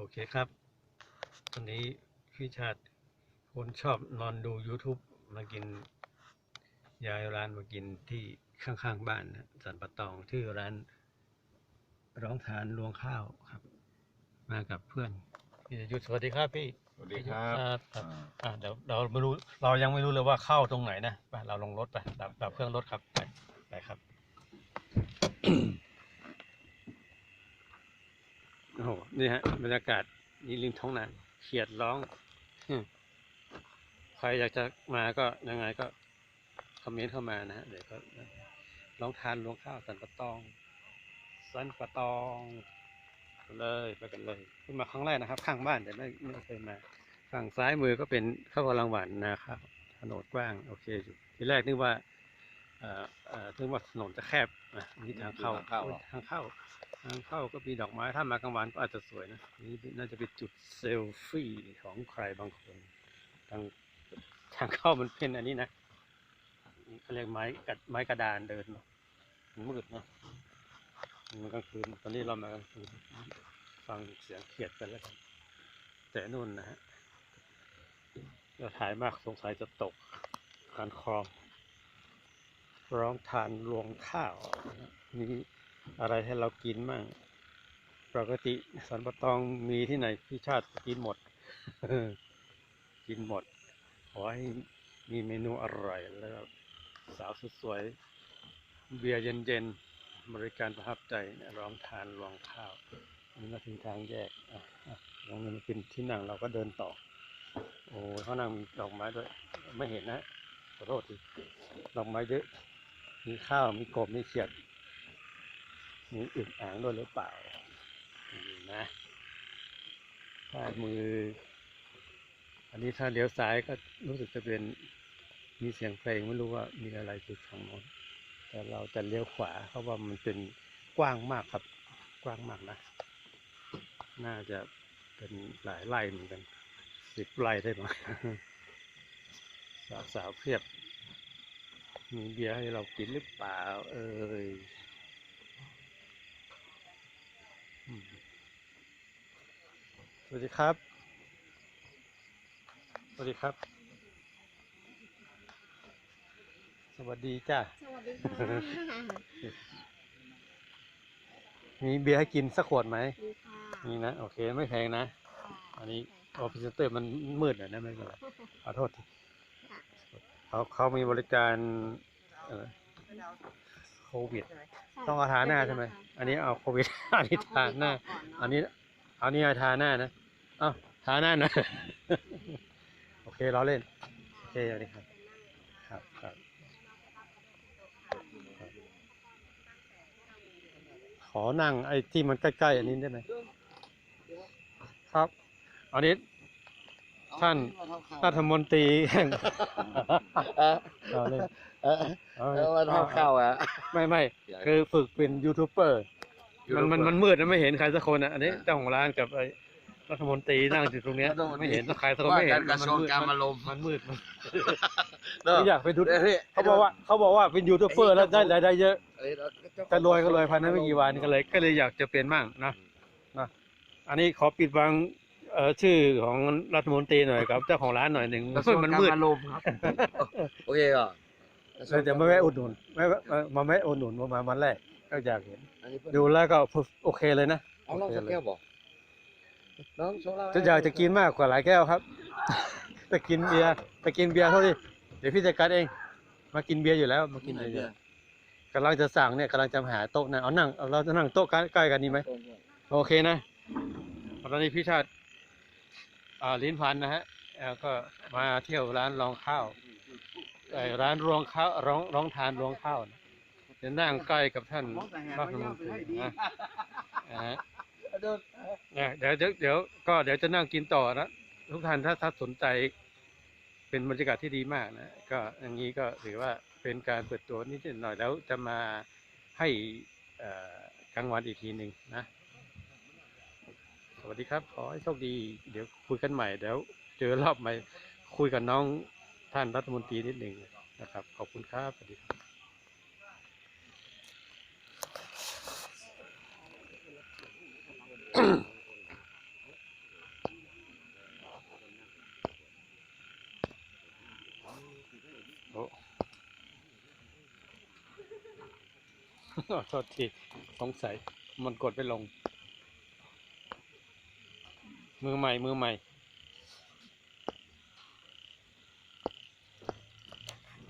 โอเคครับวันนี้พี่ชาติคนชอบนอนดู YouTube มากิน ยายร้านมากินที่ข้างๆบ้านนะสันปะตองชื่อร้าน ร้องทานลวงข้าวครับ มากับเพื่อนพี่ยุทธสวัสดีครับพี่สวัสดีครับครับครับอ่าอ่าเดี๋ยวเราไม่รู้เรายังไม่รู้เลยว่าเข้าตรงไหนนะไปเราลงรถไปดับดับเครื่องรถครับไปไปครับ โอ้โห นี่ฮะ บรรยากาศนี่ริมท้องนาเขียดร้อง ใครอยากจะมาก็ยังไงก็คอมเมนต์เข้ามานะฮะ เดี๋ยวก็ลองทานลวงข้าวสันปะตอง สันปะตองเลยไปกันเลยขึ้นมาครั้งแรกนะครับ ข้างบ้านแต่ไม่ไม่เคยมา ฝั่งซ้ายมือก็เป็นข้าวกำลังหวานนะครับถนนกว้าง โอเคอยู่ทีแรกนึกว่าเอ่อเอ่อนึกว่าถนนจะแคบอะนี่ทางเข้าทางเข้าเหรอ ทางเข้าก็มีดอกไม้ถ้ามากลางวันก็อาจจะสวยนะนี่น่าจะเป็นจุดเซลฟี่ของใครบางคน ทางทางเข้ามันเป็นอันนี้นะเขาเรียกไม้กัดไม้กระดานเดินเนอะมืดเนาะมันกลางคืนตอนนี้เรามากลางคืนฟังเสียงเขียดกันแล้วกันแต่นู่นนะฮะเราถ่ายมากสงสัยจะตกคันคลองร้องทานรวงข้าวนะฮะมี อะไรให้เรากินมั่งปกติสันปะตองมีที่ไหนพี่ชาติกินหมด กินหมด ขอให้มีเมนูอร่อยแล้วสาวสวยเบียร์เย็นๆ บริการประทับใจร้องทานรวงข้าวนนี้มาถึงทางแยกอะอะตรงมันเป็นที่นั่งเราก็เดินต่อ โอ้เขานั่งมีดอกไม้ด้วย ไม่เห็นนะขอโทษทีดอกไม้เยอะ มีข้าว มีกบ มีเขียด มีอึ่งอ่างด้วยหรือเปล่านี่นะถ้ามือ อันนี้ถ้าเลี้ยวซ้ายก็รู้สึกจะเป็นมีเสียงเพลงไม่รู้ว่ามีอะไรอยู่ฝั่งโน้นแต่เราจะเลี้ยวขวาเพราะว่ามันเป็นกว้างมากครับ กว้างมากนะ น่าจะเป็นหลายไร่เหมือนกันสิบไร่ได้ไหมสาวสาวเพียบ มีเบียร์ให้เรากินหรือเปล่า เอ่ยอืม สวัสดีครับ สวัสดีครับ สวัสดีจ้าสวัสดีค่ะมีเบียร์ให้กินสักขวดไหม ดีค่ะนี่นะ โอเค ไม่แพงนะ อันนี้ออฟฟิศเตอร์มันมืดหน่อยนะไม่เป็นไรขอโทษทีเขาเขามีบริการเอ่อโควิด ต้องเอาทาหน้าใช่ไหม อันนี้เอาโควิด อันนี้ทาหน้า อันนี้อันนี้ เอาทาหน้านะ เอ้าทาหน้านะ โอเคเราเล่น โอเคอันนี้ครับครับ ครับครับ ขอนั่งไอ้ที่มันใกล้ๆอันนี้ได้ไหม ครับ อันนี้ ท่านรัฐมนตรีแห่งเออเราเล่นเออเอาเออมาทำข้าวอะ ไม่ไม่คือฝึกเป็นยูทูบเบอร์ มันมันมันมืดนะไม่เห็นใครสักคนอะอันนี้อ่าเจ้าของร้านกับไอ้รัฐมนตรีนั่งอยู่ตรงเนี้ยรัฐมนตรีไม่เห็นใครสักคนไม่เห็นว่าการกระทรวงมันมืดการลมมันมืดมันเนอะไม่อยากไปดูเฮ้ยเขาบอกว่าเขาบอกว่าเป็นยูทูบเบอร์แล้วได้รายได้เยอะเอ้ยเราเจ้าของแต่รวยก็รวยภายในไม่กี่วันก็เลยก็เลยอยากจะเป็นมั่งนะนะอันนี้ขอปิดบังเอ่อชื่อของรัฐมนตรีหน่อยกับเจ้าของร้านหน่อยหนึ่งกระทรวงมันการมืดลมครับโอเคก็เราจะไม่แวะอุดหนุนไม่แวะเอ่อมาแวะอุดหนุนมาวันแรก ก็อยากเห็น อันนี้เพิ่นดูแล้วก็โอเคเลยนะ เอาน้องสักแก้วบอกน้องโซล่าจะอยากจะกินมากกว่าหลายแก้วครับ แต่กินเบียร์แต่กินเบียร์เท่านี้เดี๋ยวพี่จัดการเอง มากินเบียร์อยู่แล้ว มากินอะไรเนี่ยกำลังจะสั่งเนี่ยกำลังจะหาโต๊ะนะเอานั่งเอาเราจะนั่งโต๊ะใกล้ๆกันดีไหม โอเคนะตอนนี้พี่ชาติอ่าลิ้นพันนะฮะแล้วก็มาเที่ยวร้านรองข้าวเอ่อร้านรองข้าวร้องร้องทานรองข้าวนะ จะนั่งใกล้กับท่านรัฐมนตรีนะนะฮะเนี่ยเดี๋ยวเดี๋ยวเดี๋ยวก็เดี๋ยวจะนั่งกินต่อนะทุกท่านถ้าถ้าสนใจ เป็นบรรยากาศที่ดีมากนะก็อย่างนี้ก็ถือว่าเป็นการเปิดตัวนิดหน่อยแล้วจะมาให้กลางวันอีกทีหนึ่งนะ สวัสดีครับ ขอให้โชคดี เดี๋ยวคุยกันใหม่เดี๋ยวเจอรอบใหม่คุยกับน้องท่านรัฐมนตรีนิดหนึ่งนะครับ ขอบคุณครับสวัสดีครับ โอ้โทษทีสงสัย มันกดไปลง มือใหม่ มือใหม่